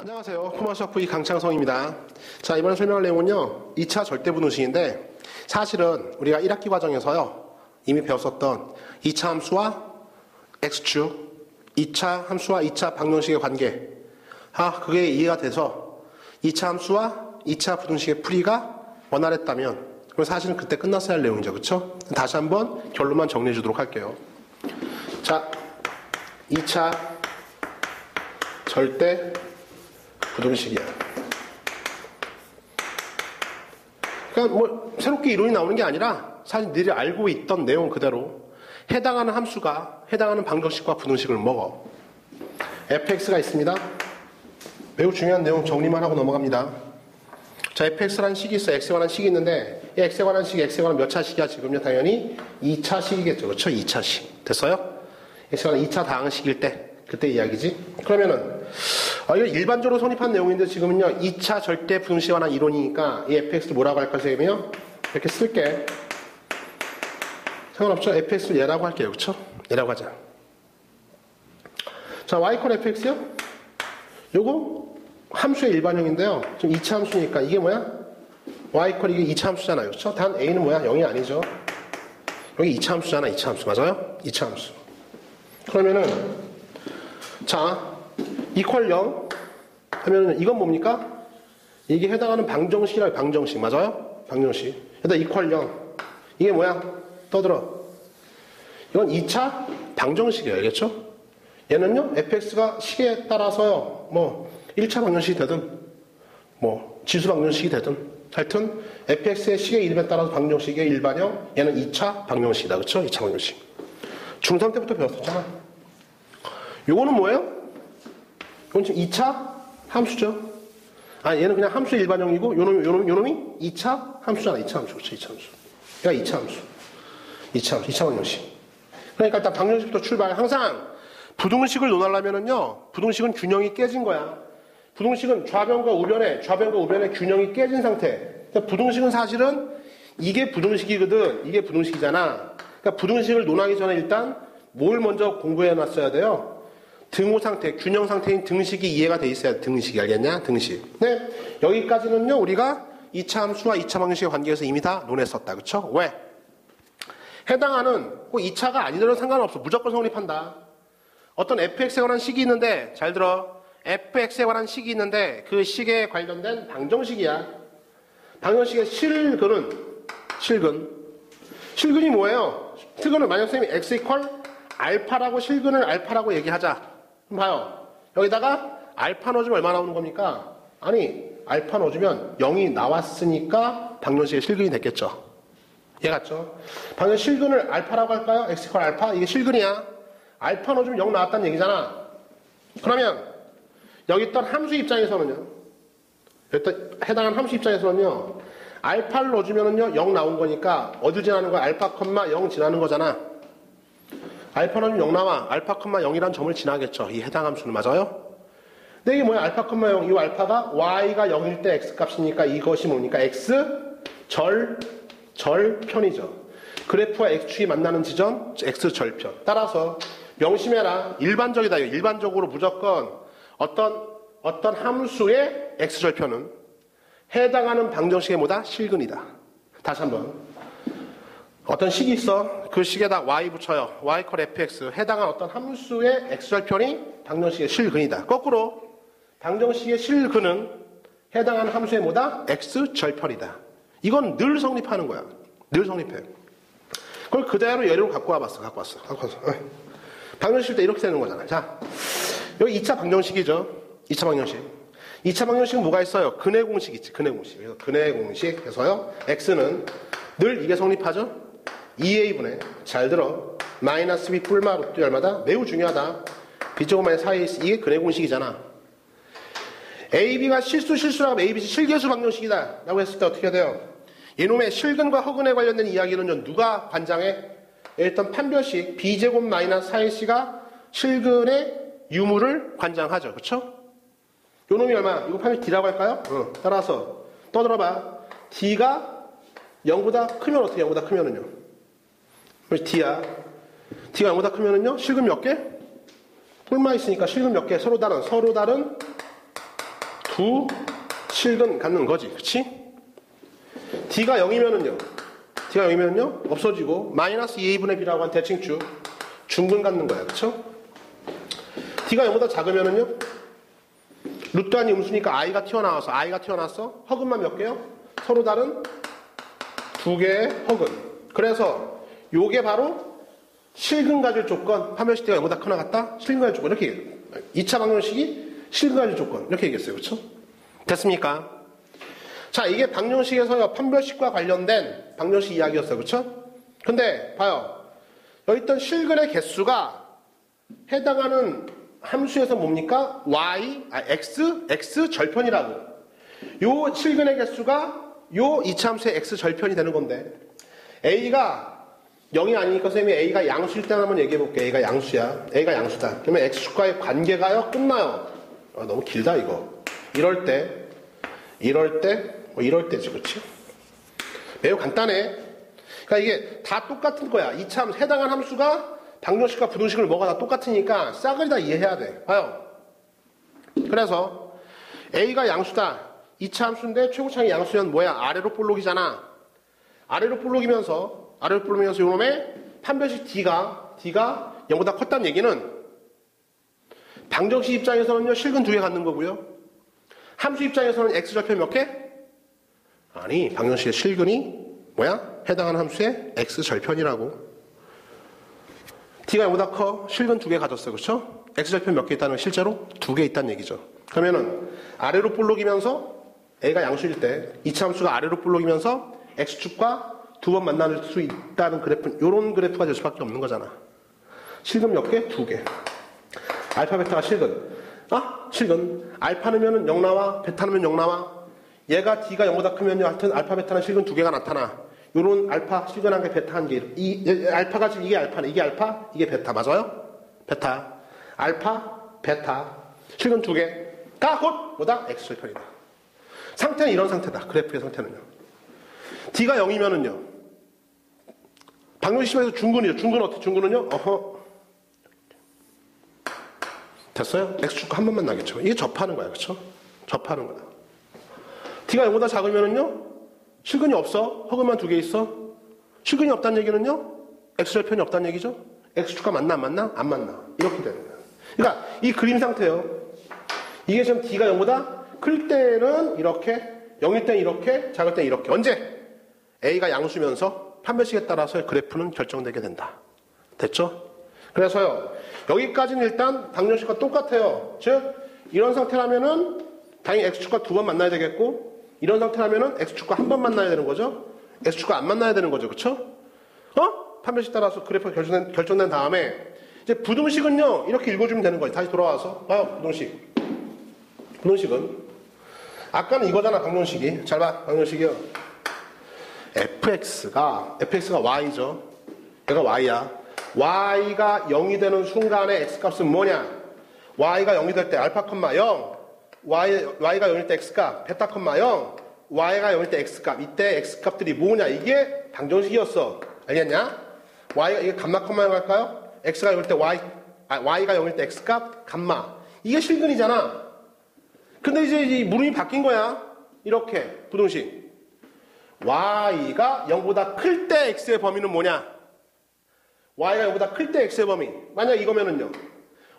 안녕하세요. 코머셜 V 강창성입니다. 자, 이번에 설명할 내용은요. 2차 절대분우식인데 사실은 우리가 1학기 과정에서요. 이미 배웠었던 2차 함수와 x축, 2차 함수와 2차 방정식의 관계. 아, 그게 이해가 돼서 2차 함수와 2차 부등식의 풀이가 원활했다면 그럼 사실은 그때 끝났어야 할 내용이죠. 그렇죠? 다시 한번 결론만 정리해 주도록 할게요. 자, 2차 절대 부등식이야. 그러니까 뭐 새롭게 이론이 나오는 게 아니라 사실 너희들이 알고 있던 내용 그대로 해당하는 함수가 해당하는 방정식과 부등식을 먹어. fx가 있습니다. 매우 중요한 내용 정리만 하고 넘어갑니다. 자, fx라는 식이 있어. x에 관한 식이 있는데 이 x에 관한 식이 x에 관한 몇 차식이야? 지금요 당연히 2차식이겠죠. 그렇죠? 2차식. 됐어요? x에 관한 2차 다항식일 때 그때 이야기지. 그러면은 아, 이거 일반적으로 성립한 내용인데 지금은요 2차 절대 분식에 관한 이론이니까 이 fx를 뭐라고 할까 선생님이요? 이렇게 쓸게. 상관없죠? fx를 얘라고 할게요. 그렇죠? 얘라고 하자. 자, y 콜 fx요? 요거 함수의 일반형인데요. 지금 2차 함수니까 이게 뭐야? y 콜 이게 2차 함수잖아요. 그렇죠? 단 a는 뭐야? 0이 아니죠. 여기 2차 함수잖아. 2차 함수. 맞아요? 2차 함수. 그러면은 자, 이퀄 0 하면은 이건 뭡니까? 이게 해당하는 방정식이라 방정식. 맞아요? 방정식. 일단 이퀄 0. 이게 뭐야? 떠들어. 이건 2차 방정식이에요. 알겠죠? 얘는요, fx가 식에 따라서요, 뭐, 1차 방정식이 되든, 뭐, 지수 방정식이 되든, 하여튼, fx의 식의 이름에 따라서 방정식의 일반형, 얘는 2차 방정식이다. 그쵸? 2차 방정식. 중3 때부터 배웠었잖아. 요거는 뭐예요? 이건 지금 2차 함수죠. 아, 얘는 그냥 함수 일반형이고, 요놈이, 요놈이, 요놈이 2차 함수잖아. 2차 함수. 그쵸? 2차 함수. 그러니까 2차 함수. 2차 함수. 2차 방정식. 그러니까 일단 방정식부터 출발. 항상 부등식을 논하려면은요, 부등식은 균형이 깨진 거야. 부등식은 좌변과 우변에, 좌변과 우변의 균형이 깨진 상태. 그러니까 부등식은 사실은 이게 부등식이거든. 이게 부등식이잖아. 그러니까 부등식을 논하기 전에 일단 뭘 먼저 공부해 놨어야 돼요? 등호 상태, 균형 상태인 등식이 이해가 돼 있어야 돼. 등식이 알겠냐? 등식. 네. 여기까지는요, 우리가 2차 함수와 2차 방정식의 관계에서 이미 다 논했었다. 그쵸? 왜? 해당하는 꼭 2차가 아니더라도 상관없어. 무조건 성립한다. 어떤 fx에 관한 식이 있는데 잘 들어. fx에 관한 식이 있는데 그 식에 관련된 방정식이야. 방정식의 실근은 실근. 실근이 뭐예요? 실근은 만약 선생님이 x 이퀄 알파라고 실근을 알파라고 얘기하자. 봐요. 여기다가 알파 넣어주면 얼마 나오는 겁니까? 아니 알파 넣어주면 0이 나왔으니까 방정식의 실근이 됐겠죠. 이해 갔죠? 방금 실근을 알파라고 할까요? x 이퀄 알파? 이게 실근이야. 알파 넣어주면 0 나왔다는 얘기잖아. 그러면 여기 있던 함수 입장에서는요. 해당하는 함수 입장에서는요. 알파를 넣어주면은요 0 나온 거니까 어디 지나는 거야? 알파 컴마 0 지나는 거잖아. 알파 넣으면 0 나와. 알파 컴마 0이란 점을 지나겠죠. 이 해당 함수는 맞아요? 근데 이게 뭐야? 알파 컴마 0. 이 알파가 y가 0일 때 x 값이니까 이것이 뭡니까? x 절 절편이죠. 그래프와 x축이 만나는 지점 x 절편. 따라서 명심해라. 일반적이다. 일반적으로 무조건 어떤 어떤 함수의 x 절편은 해당하는 방정식의 뭐다? 실근이다. 다시 한번. 어떤 식이 있어. 그 식에다 y 붙여요. y 컬 fx. 해당한 어떤 함수의 x 절편이 방정식의 실근이다. 거꾸로 방정식의 실근은 해당하는 함수의 뭐다? x 절편이다. 이건 늘 성립하는 거야. 늘 성립해. 그걸 그대로 예로 갖고 와봤어. 갖고 왔어. 갖고 왔어. 방정식 때 이렇게 되는 거잖아. 자, 여기 2차 방정식이죠. 2차 방정식. 2차 방정식은 뭐가 있어요? 근해 공식 있지. 근해 공식. 그래서 근해 공식 해서요. x는 늘 이게 성립하죠. 2a분의 잘 들어. 마이너스 b 뿔마 루트 얼마다? 매우 중요하다. b제곱만의 사이 이게 근해 공식이잖아. ab가 실수 실수라고 abc 실계수 방정식이다. 라고 했을 때 어떻게 돼요? 이놈의 실근과 허근에 관련된 이야기는 누가 관장해? 일단 판별식 b제곱 마이너스 4ac가 실근의 유무를 관장하죠. 그쵸? 요놈이 얼마? 이거 판별 d라고 할까요? 어, 따라서 떠들어봐. d가 0보다 크면 어떻게 0보다 크면은요? 그래서 d야. d가 0보다 크면은요? 실근 몇 개? 뿔마 있으니까 실근 몇 개? 서로 다른 서로 다른 부실근 갖는 거지. 그치? D가 0이면은요. D가 0이면요. 없어지고 마이너스 2A분의 B라고 한 대칭축 중근 갖는 거야. 그쵸? D가 0보다 작으면은요. 루트 안이 음수니까 I가 튀어나와서 I가 튀어나왔어. 허근만 몇 개요? 서로 다른 두 개의 허근. 그래서 요게 바로 실근 가질 조건, D가 0보다 크나 같다? 실근 가질 조건. 이렇게 얘기해요. 2차 방정식이 실근 가질 조건. 이렇게 얘기했어요. 그쵸? 됐습니까? 자, 이게 방정식에서 판별식과 관련된 방정식 이야기였어요. 그쵸? 근데, 봐요. 여기 있던 실근의 개수가 해당하는 함수에서 뭡니까? y, 아, x, x 절편이라고. 요 실근의 개수가 요 이차 함수의 x 절편이 되는 건데, a가 0이 아니니까 선생님이 a가 양수일 때 한번 얘기해 볼게요. a가 양수야. a가 양수다. 그러면 x축과의 관계가요? 끝나요. 아, 너무 길다, 이거. 이럴 때, 이럴 때, 뭐 이럴 때지, 그치? 매우 간단해. 그러니까 이게 다 똑같은 거야. 이 참 해당한 함수가 방정식과 부등식을 뭐가 다 똑같으니까 싹을 다 이해해야 돼. 봐요. 그래서 a가 양수다. 이차 함수인데 최고창이 양수면 뭐야? 아래로 볼록이잖아. 아래로 볼록이면서 아래로 볼록이면서 요놈의 판별식 d가 d가 0보다 컸다는 얘기는 방정식 입장에서는요 실근 두 개 갖는 거고요. 함수 입장에서는 x 절편 몇 개? 아니 방정식의 실근이 뭐야? 해당하는 함수의 x 절편이라고. t가 0보다 커 실근 두 개 가졌어요. 그렇죠? x 절편 몇 개 있다는 건 실제로 두 개 있다는 얘기죠. 그러면은 아래로 볼록이면서 a가 양수일 때 이차 함수가 아래로 볼록이면서 x축과 두 번 만날 수 있다는 그래프, 요런 그래프가 될 수밖에 없는 거잖아. 실근 몇 개? 두 개. 알파, 베타가 실근. 아? 실근. 알파는 0 나와, 베타는 0 나와. 얘가 D가 0보다 크면요. 하여튼 알파, 베타는 실근 두 개가 나타나. 요런 알파, 실근 한 개, 베타 한 개. 이, 알파가 지금 이게 알파네. 이게 알파, 이게 베타. 맞아요? 베타. 알파, 베타. 실근 두 개가 곧 뭐다? X절편이다. 상태는 이런 상태다. 그래프의 상태는요. D가 0이면은요. 방정식 심에서 중근이죠. 중근 어떻게 중근은요? 어허. 됐어요? X축과 한 번만 나겠죠. 이게 접하는 거야. 그렇죠? 접하는 거야. D가 0보다 작으면은요. 실근이 없어. 허근만 두 개 있어. 실근이 없다는 얘기는요. X절편이 없다는 얘기죠. X축과 맞나 안 맞나? 안 맞나. 이렇게 되는 거야. 그러니까 이 그림 상태예요. 이게 지금 D가 0보다 클 때는 이렇게 0일 때는 이렇게 작을 때는 이렇게. 언제? A가 양수면서 판별식에 따라서 그래프는 결정되게 된다. 됐죠? 그래서요, 여기까지는 일단 방정식과 똑같아요. 즉, 이런 상태라면은 당연히 X축과 두 번 만나야 되겠고, 이런 상태라면은 X축과 한 번 만나야 되는 거죠? X축과 안 만나야 되는 거죠. 그쵸? 어? 판별식 따라서 그래프가 결정된, 결정된 다음에, 이제 부등식은요, 이렇게 읽어주면 되는 거예요. 다시 돌아와서. 봐요, 부등식. 부등식은. 아까는 이거잖아, 방정식이. 잘 봐, 방정식이요. Fx가 fx가 y죠. 얘가 y야. y가 0이 되는 순간에 x값은 뭐냐? y가 0이 될 때 알파 콤마 0, y, y가 0일 때 x값 베타 콤마 0, y가 0일 때 x값 이때 x값들이 뭐냐? 이게 방정식이었어. 알겠냐? y가 이게 감마 콤마 0 할까요? x가 0일 때 y, 아, y가 0일 때 x값 감마 이게 실근이잖아. 근데 이제 이 물음이 바뀐 거야. 이렇게 부등식. Y가 0보다 클 때 x의 범위는 뭐냐? y가 0보다 클 때 x의 범위. 만약 이거면은요.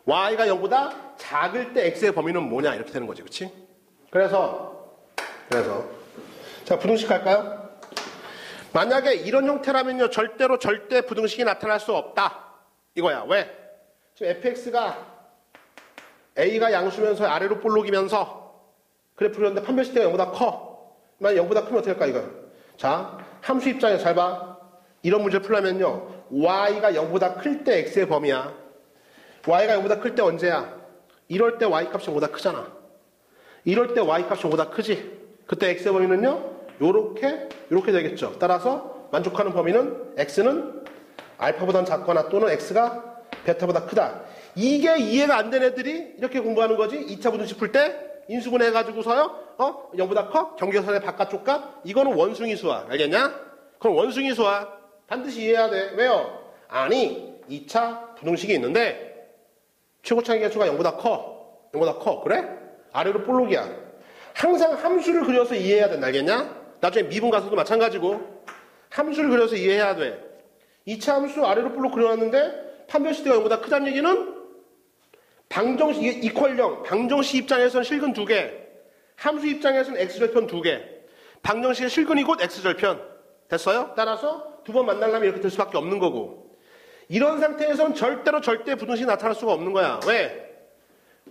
y가 0보다 작을 때 x의 범위는 뭐냐? 이렇게 되는 거지. 그치? 그래서, 그래서. 자, 부등식 할까요? 만약에 이런 형태라면요. 절대로 절대 부등식이 나타날 수 없다. 이거야. 왜? 지금 fx가 a가 양수면서 아래로 볼록이면서 그래프 그렸는데 판별식 때가 0보다 커. 만약 0보다 크면 어떻게 할까, 이거? 자, 함수 입장에서 잘 봐. 이런 문제 풀려면요. y가 0보다 클 때 x의 범위야. y가 0보다 클 때 언제야? 이럴 때 y 값이 0보다 크잖아. 이럴 때 y 값이 0보다 크지. 그때 x의 범위는요. 요렇게 요렇게 되겠죠. 따라서 만족하는 범위는 x는 알파보다 작거나 또는 x가 베타보다 크다. 이게 이해가 안 된 애들이 이렇게 공부하는 거지. 2차 부등식 풀때 인수분 해가지고서요, 어? 0보다 커? 경계선의 바깥쪽 값? 이거는 원숭이 수화. 알겠냐? 그럼 원숭이 수화. 반드시 이해해야 돼. 왜요? 아니, 2차 부등식이 있는데, 최고차기 개수가 0보다 커. 0보다 커. 그래? 아래로 볼록이야. 항상 함수를 그려서 이해해야 된다. 알겠냐? 나중에 미분 가서도 마찬가지고 함수를 그려서 이해해야 돼. 2차 함수 아래로 볼로 그려놨는데 판별시티가 0보다 크다는 얘기는 방정식, 이퀄형, 방정식 입장에서는 실근 두 개, 함수 입장에서는 x절편 두 개, 방정식의 실근이 곧 x절편. 됐어요? 따라서 두 번 만나려면 이렇게 될 수밖에 없는 거고. 이런 상태에서는 절대로 절대 부등식이 나타날 수가 없는 거야. 왜?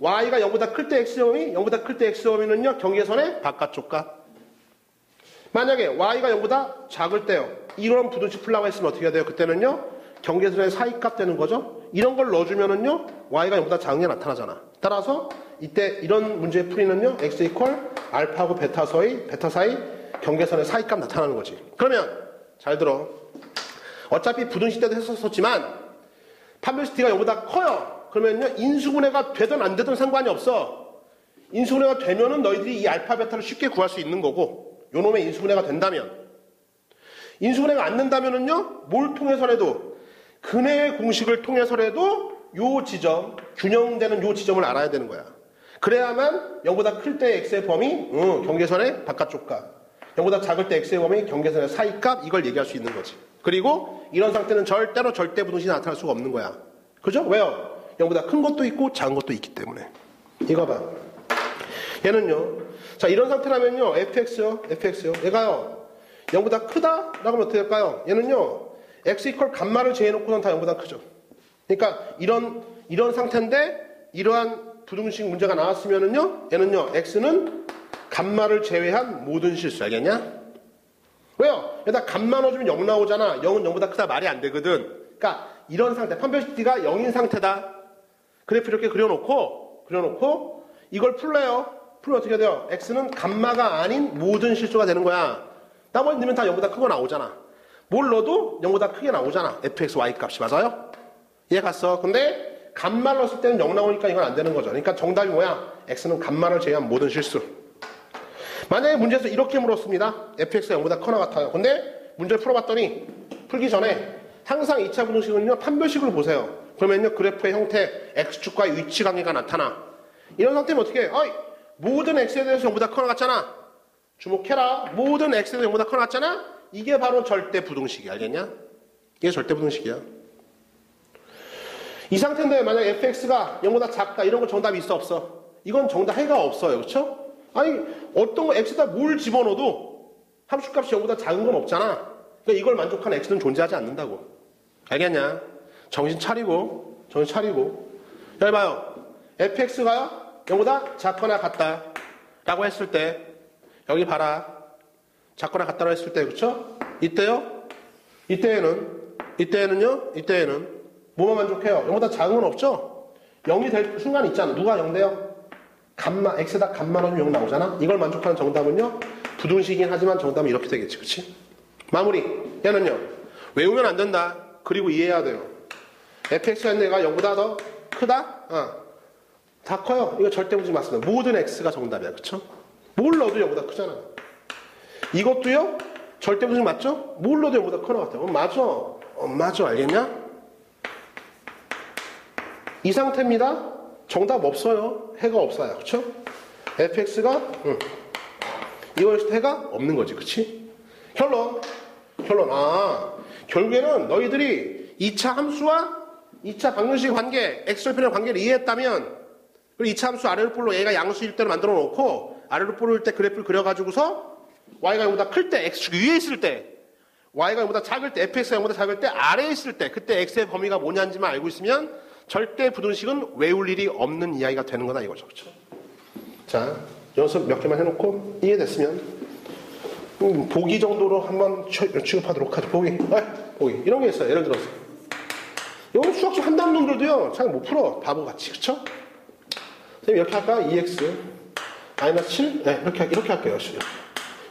y가 0보다 클 때 x점이 0보다 클 때 x점이는요 경계선의 바깥쪽 값. 만약에 y가 0보다 작을 때요. 이런 부등식 풀라고 했으면 어떻게 해야 돼요? 그때는요 경계선의 사이값 되는 거죠. 이런 걸 넣어주면은요 y가 0보다 작은 게 나타나잖아. 따라서 이때 이런 문제 풀이는요 x 이퀄 알파하고 베타 사이 베타 사이 경계선의 사이값 나타나는 거지. 그러면 잘 들어. 어차피 부등식 때도 했었지만 판별시티가 0보다 커요. 그러면요 인수분해가 되든 안 되든 상관이 없어. 인수분해가 되면은 너희들이 이 알파 베타를 쉽게 구할 수 있는 거고 요놈의 인수분해가 된다면 인수분해가 안 된다면은요 뭘 통해서라도 근해의 공식을 통해서라도 요 지점 균형되는 요 지점을 알아야 되는 거야. 그래야만 0보다 클 때 x의 범위 응, 경계선의 바깥쪽 값 0보다 작을 때 x의 범위 경계선의 사이값 이걸 얘기할 수 있는 거지. 그리고 이런 상태는 절대로 절대 부등식이 나타날 수가 없는 거야. 그죠? 왜요? 0보다 큰 것도 있고 작은 것도 있기 때문에. 이거 봐. 얘는요. 자, 이런 상태라면요. fx요. fx요. 얘가요. 0보다 크다 라고 하면 어떻게 될까요? 얘는요. X 이퀄 감마를 제해놓고는 다 0보다 크죠. 그러니까 이런 이런 상태인데 이러한 부등식 문제가 나왔으면은요. 얘는요. x는 감마를 제외한 모든 실수 알겠냐? 왜요? 여기다 감마 넣어주면 0 나오잖아. 0은 0보다 크다 말이 안 되거든. 그러니까 이런 상태, 판별시티가 0인 상태다. 그래프 이렇게 그려놓고, 그려놓고, 이걸 풀래요. 풀면 어떻게 돼요? x는 감마가 아닌 모든 실수가 되는 거야. 나머지 넣으면 다 0보다 크고 나오잖아. 뭘 넣어도 0보다 크게 나오잖아. fx, y 값이. 맞아요? 이해 갔어. 근데 감마를 넣었을 때는 0 나오니까 이건 안 되는 거죠. 그러니까 정답이 뭐야? x는 감마를 제외한 모든 실수. 만약에 문제에서 이렇게 물었습니다. fx가 0보다 커나 같아요. 근데 문제를 풀어봤더니 풀기 전에 항상 2차 부등식은요 판별식을 보세요. 그러면요 그래프의 형태 x축과의 위치 관계가 나타나. 이런 상태면 어떻게 해? 어이, 모든 x에 대해서 0보다 커나 같잖아. 주목해라. 모든 x에 대해서 0보다 커나 같잖아. 이게 바로 절대 부등식이야. 알겠냐? 이게 절대 부등식이야. 이 상태인데 만약 fx가 0보다 작다 이런 건 정답이 있어 없어? 이건 정답 해가 없어요. 그렇죠? 아니 어떤 거 x에다 뭘 집어넣어도 함수값이 0보다 작은 건 없잖아. 그러니까 이걸 만족하는 x는 존재하지 않는다고. 알겠냐? 정신 차리고 정신 차리고. 여기 봐요. fx가요 0보다 작거나 같다. 라고 했을 때 여기 봐라. 작거나 같다고 했을 때 그렇죠? 이때요? 이때에는 이때에는요? 이때에는 뭐만 만족해요? 0보다 작은 건 없죠? 0이 될 순간 있잖아. 누가 0 돼요? 감마, x에다 감마 넣으면 0 나오잖아? 이걸 만족하는 정답은요? 부등식이긴 하지만 정답은 이렇게 되겠지. 그치? 마무리. 얘는요? 외우면 안 된다. 그리고 이해해야 돼요. fx가 내가 0보다 더 크다? 어. 다 커요. 이거 절대 무지 맞습니다. 모든 x가 정답이야. 그쵸? 뭘 넣어도 0보다 크잖아. 이것도요? 절대 무지 맞죠? 뭘 넣어도 0보다 커나 같아요. 어, 맞아. 어, 맞아. 알겠냐? 이 상태입니다. 정답 없어요. 해가 없어요. 그쵸? fx가 응. 이거에서 해가 없는 거지. 그치? 결론. 결론. 아, 결국에는 너희들이 2차 함수와 2차 방정식 관계, x절편의 관계를 이해했다면 그리고 2차 함수 아래로 볼로 얘가 양수일 때로 만들어 놓고 아래로 볼을 때 그래프를 그려가지고서 y가 0보다 클 때, x축 위에 있을 때 y가 0보다 작을 때, fx가 0보다 작을 때 아래에 있을 때 그때 x의 범위가 뭐냐인지만 알고 있으면 절대 부등식은 외울 일이 없는 이야기가 되는 거다 이거죠. 그렇죠? 자, 연습 몇 개만 해놓고 이해됐으면 음, 보기 정도로 한번 취급하도록 하죠. 보기. 아, 보기. 이런 게 있어요. 예를 들어서. 이건 수학식 한다는 놈들도요. 잘 못 풀어. 바보같이. 그쵸? 선생님 이렇게 할까? 2x 마이너스 7? 네, 이렇게, 이렇게 할게요. 이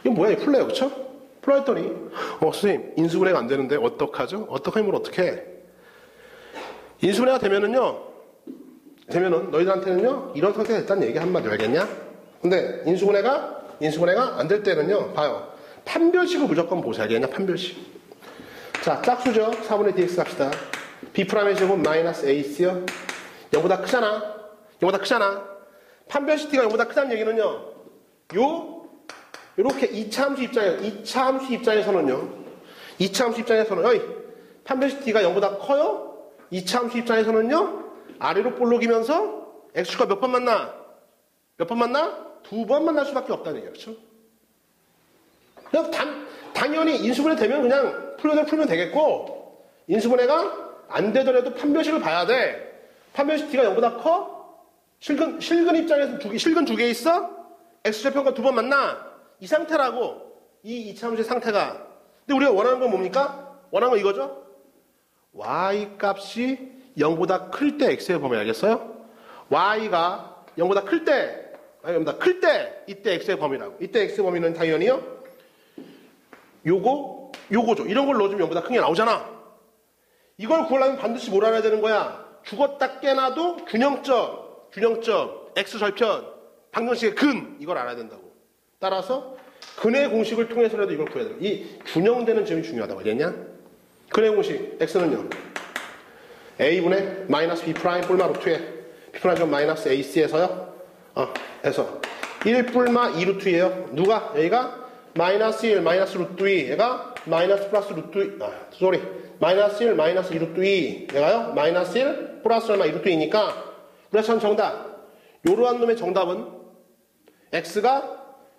거 뭐야? 이거 풀래요. 그쵸? 풀어 했더니 어, 선생님 인수분해가 안 되는데 어떡하죠? 어떻게 하면 어떻게 인수분해가 되면은요, 되면은 너희들한테는요, 이런 상태가 됐다는 얘기 한마디 알겠냐? 근데 인수분해가, 인수분해가 안 될 때는요, 봐요. 판별식을 무조건 보세요. 알겠냐? 판별식. 자, 짝수죠? 4분의 dx 갑시다. b'의 제곱 마이너스 ac요? 0보다 크잖아? 0보다 크잖아? 판별식 t가 0보다 크다는 얘기는요, 요 이렇게 이차함수 입장에 이차함수 입장에서는요. 이차함수 입장에서는 어이 판별식 t가 0보다 커요. 이차함수 입장에서는요. 아래로 볼록이면서 x가 몇번 만나? 몇 번 만나? 두 번 만날 수밖에 없다는 얘기예요. 그렇죠? 당연히 인수분해 되면 그냥 풀면 풀면 되겠고 인수분해가 안 되더라도 판별식을 봐야 돼. 판별식 t가 0보다 커? 실근, 실근 입장에서 두 개, 실근 두 개 있어? x좌표가 두 번 만나? 이 상태라고. 이 이차함수의 상태가. 근데 우리가 원하는 건 뭡니까? 원하는 건 이거죠? y 값이 0보다 클 때 x의 범위 알겠어요? y가 0보다 클 때, 아니 0보다 클 때, 이때 x의 범위라고. 이때 x의 범위는 당연히요. 요거, 요거죠. 이런 걸 넣어주면 0보다 큰 게 나오잖아. 이걸 구하려면 반드시 뭘 알아야 되는 거야? 죽었다 깨나도 균형점, 균형점, x절편, 방정식의 근, 이걸 알아야 된다고. 따라서 근의 공식을 통해서라도 이걸 구해야 돼. 이 균형되는 점이 중요하다고 알겠냐? 근의 공식, x는요. a분의 마이너스 b 프라임 뿔마 루트에 b 프라임 점 마이너스 ac에서요. 어, 해서 1 뿔마 2 루트예요. 누가? 여기가 마이너스 1 마이너스 루트 2 얘가 마이너스 플러스 루트 2 아, 쏘리 마이너스 1 마이너스 2 루트 2 얘가요 마이너스 1 플러스 얼마 2 루트 2니까 우리가 참 정답 요러한 놈의 정답은 x가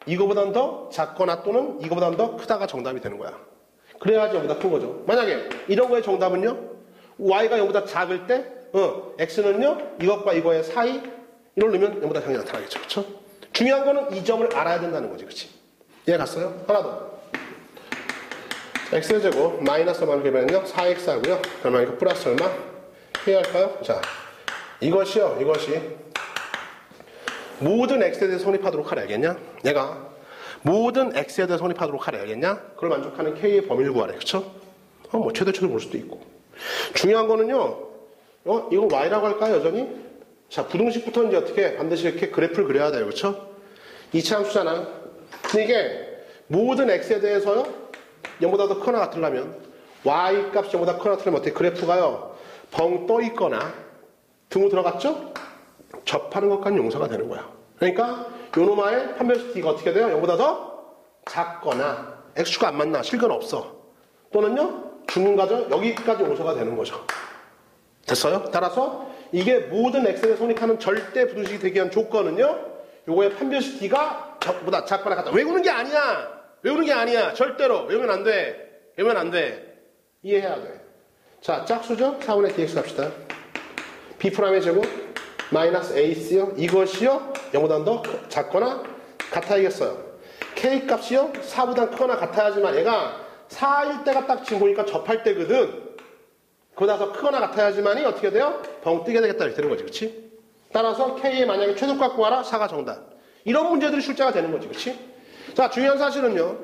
이거보단 더 작거나 또는 이거보단 더 크다가 정답이 되는 거야. 그래야지 0보다 큰 거죠. 만약에 이런 거의 정답은요? y가 0보다 작을 때 어, x는요? 이것과 이거의 사이? 이걸 넣으면 0보다 작이 나타나겠죠. 그렇죠? 중요한 거는 이 점을 알아야 된다는 거지. 그렇지? 이해 갔어요? 하나 더. x의 제곱 마이너스 얼마를 개변은요 4x 하고요. 그러면 이거 플러스 얼마? 해야 할까요? 자 이것이요 이것이 모든 x에 대해 성립하도록 하래 알겠냐? 얘가 모든 x에 대해 성립하도록 하래 알겠냐? 그걸 만족하는 k의 범위를 구하래 그쵸? 어, 뭐 최대 최대 볼 수도 있고 중요한 거는요 어, 이거 y라고 할까요 여전히? 자 부등식부터 이제 어떻게 반드시 이렇게 그래프를 그려야 돼요 그쵸? 이차 함수잖아 근데 이게 모든 x에 대해서요 0보다 더 크거나 같으려면 y 값이 0보다 크거나 같으려면 어떻게 그래프가요 벙 떠 있거나 등으로 들어갔죠? 접하는 것과는 용서가 되는 거야. 그러니까 판별식 t가 어떻게 돼요? 0보다 더 작거나 x축가 안 맞나 실근 없어. 또는요 중간 과정 여기까지 용서가 되는 거죠. 됐어요? 따라서 이게 모든 x에 성립하는 절대 부등식이 되기 위한 조건은요 요거의 판별식 t가 적보다 작거나 같다. 외우는 게 아니야. 외우는 게 아니야. 절대로 외우면 안 돼. 외우면 안 돼. 이해해야 돼. 자, 짝수죠? 4분의 dx 합시다. b 프라임의 제곱 마이너스 ac요. 이것이요. 0보다 더 작거나 같아야겠어요. k 값이요. 4보다 크거나 같아야지만 얘가 4일 때가 딱 지금 보니까 접할 때거든. 그보다 더 크거나 같아야지만이 어떻게 돼요? 벙 뜨게 되겠다 이렇게 되는 거지. 그치? 따라서 k의 만약에 최소값 구하라 4가 정답. 이런 문제들이 출제가 되는 거지. 그치? 자, 중요한 사실은요.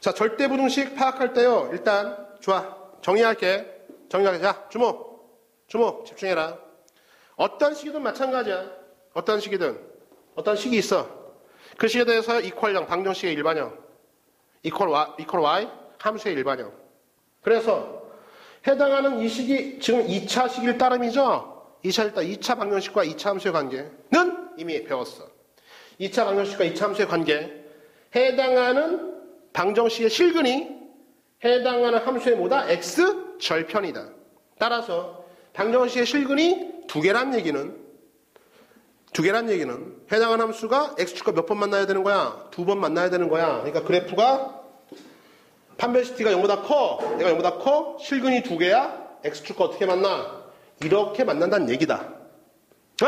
자, 절대부등식 파악할 때요. 일단 좋아. 정리할게. 정리할게. 자, 주목. 주목. 집중해라. 어떤 식이든 마찬가지야. 어떤 식이든. 어떤 식이 있어. 그 식에 대해서 이퀄형, 방정식의 일반형. 이퀄 y, 이퀄 y 함수의 일반형. 그래서 해당하는 이 식이 지금 2차 식일 따름이죠. 2차 일단 2차 방정식과 2차 함수의 관계는 이미 배웠어. 2차 방정식과 2차 함수의 관계. 해당하는 방정식의 실근이 해당하는 함수의 뭐다? x 절편이다. 따라서 방정식의 실근이 두 개란 얘기는 두 개란 얘기는 해당하는 함수가 x축과 몇 번 만나야 되는 거야? 두 번 만나야 되는 거야. 그러니까 그래프가 판별식 t가 0보다 커. 얘가 0보다 커. 실근이 두 개야. x축과 어떻게 만나? 이렇게 만난다는 얘기다. 어?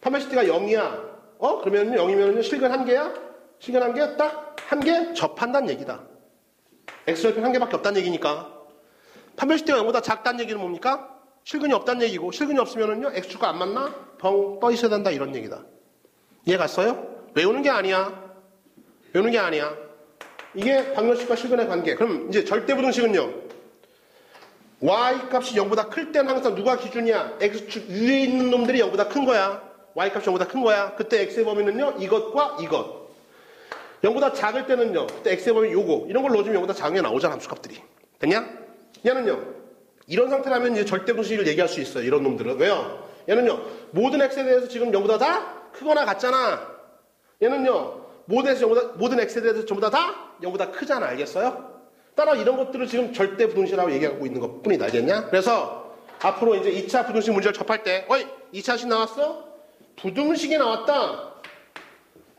판별식 t가 0이야. 어? 그러면 0이면 실근 한 개야? 실근 한 개? 딱 한 개 접한다는 얘기다. x절편 한 개밖에 없다는 얘기니까. 판별식 t가 0보다 작다는 얘기는 뭡니까? 실근이 없다는 얘기고 실근이 없으면은요 x축과 안 맞나? 벙 떠 있어야 된다 이런 얘기다. 이해 갔어요? 외우는 게 아니야. 외우는 게 아니야. 이게 방정식과 실근의 관계. 그럼 이제 절대부등식은요. y 값이 0보다 클 때는 항상 누가 기준이야? x축 위에 있는 놈들이 0보다 큰 거야. y 값이 0보다 큰 거야. 그때 x의 범위는요. 이것과 이것. 0보다 작을 때는요. 그때 x의 범위 요거. 이런 걸 넣어주면 0보다 작은 게 나오잖아. 함수값들이. 됐냐? 얘는요. 이런 상태라면 이제 절대 분식을 얘기할 수 있어요. 이런 놈들은. 왜요? 얘는요. 모든 x에 대해서 지금 0보다 다 크거나 같잖아. 얘는요, 모든 x, 모든, 모든 x에 대해서 전부 다 다 0보다 크잖아. 알겠어요? 따라 이런 것들을 지금 절대 부등식이라고 얘기하고 있는 것 뿐이다. 알겠냐? 그래서 앞으로 이제 2차 부등식 문제를 접할 때, 어이, 2차식 나왔어? 부등식이 나왔다.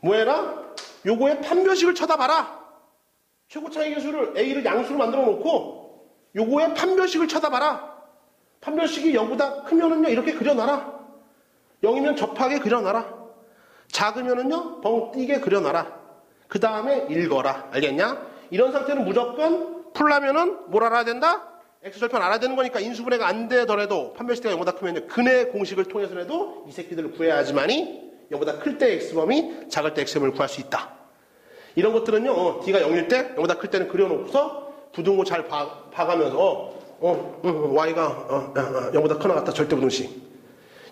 뭐해라? 요거의 판별식을 쳐다봐라. 최고 차이 계수를 A를 양수로 만들어 놓고 요거의 판별식을 쳐다봐라. 판별식이 0보다 크면은요, 이렇게 그려놔라. 0이면 접하게 그려놔라. 작으면은요, 벙 뛰게 그려놔라. 그 다음에 읽어라. 알겠냐? 이런 상태는 무조건 풀라면은 뭘 알아야 된다? X절편 알아야 되는 거니까 인수분해가 안 되더라도 판별식대가 0보다 크면 근의 공식을 통해서라도 이 새끼들을 구해야 하지만이 0보다 클 때 X범위, 작을 때 X범위를 구할 수 있다. 이런 것들은요, 어, D가 0일 때, 0보다 클 때는 그려놓고서 부등호 잘 봐, 봐가면서, 어, 어, 음, Y가, 어, 어, 어, 0보다 커 나갔다. 절대 부등식.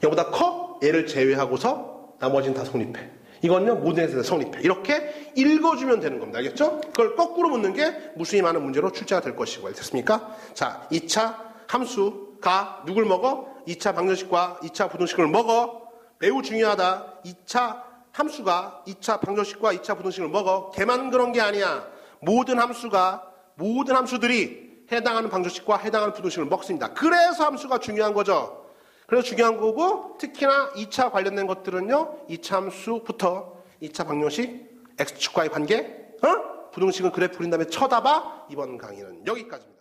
0보다 커? 얘를 제외하고서 나머지는 다 성립해. 이건요, 모든 에서 성립해. 이렇게 읽어주면 되는 겁니다. 알겠죠? 그걸 거꾸로 묻는 게 무수히 많은 문제로 출제가 될 것이고. 알겠습니까? 자, 2차 함수가 누굴 먹어? 2차 방정식과 2차 부등식을 먹어. 매우 중요하다. 2차 함수가 2차 방정식과 2차 부등식을 먹어. 걔만 그런 게 아니야. 모든 함수가, 모든 함수들이 해당하는 방정식과 해당하는 부등식을 먹습니다. 그래서 함수가 중요한 거죠. 그래서 중요한 거고 특히나 2차 관련된 것들은요. 2차 함수부터 2차 방정식, x축과의 관계, 어? 부등식은 그래프 그린 다음에 쳐다봐. 이번 강의는 여기까지입니다.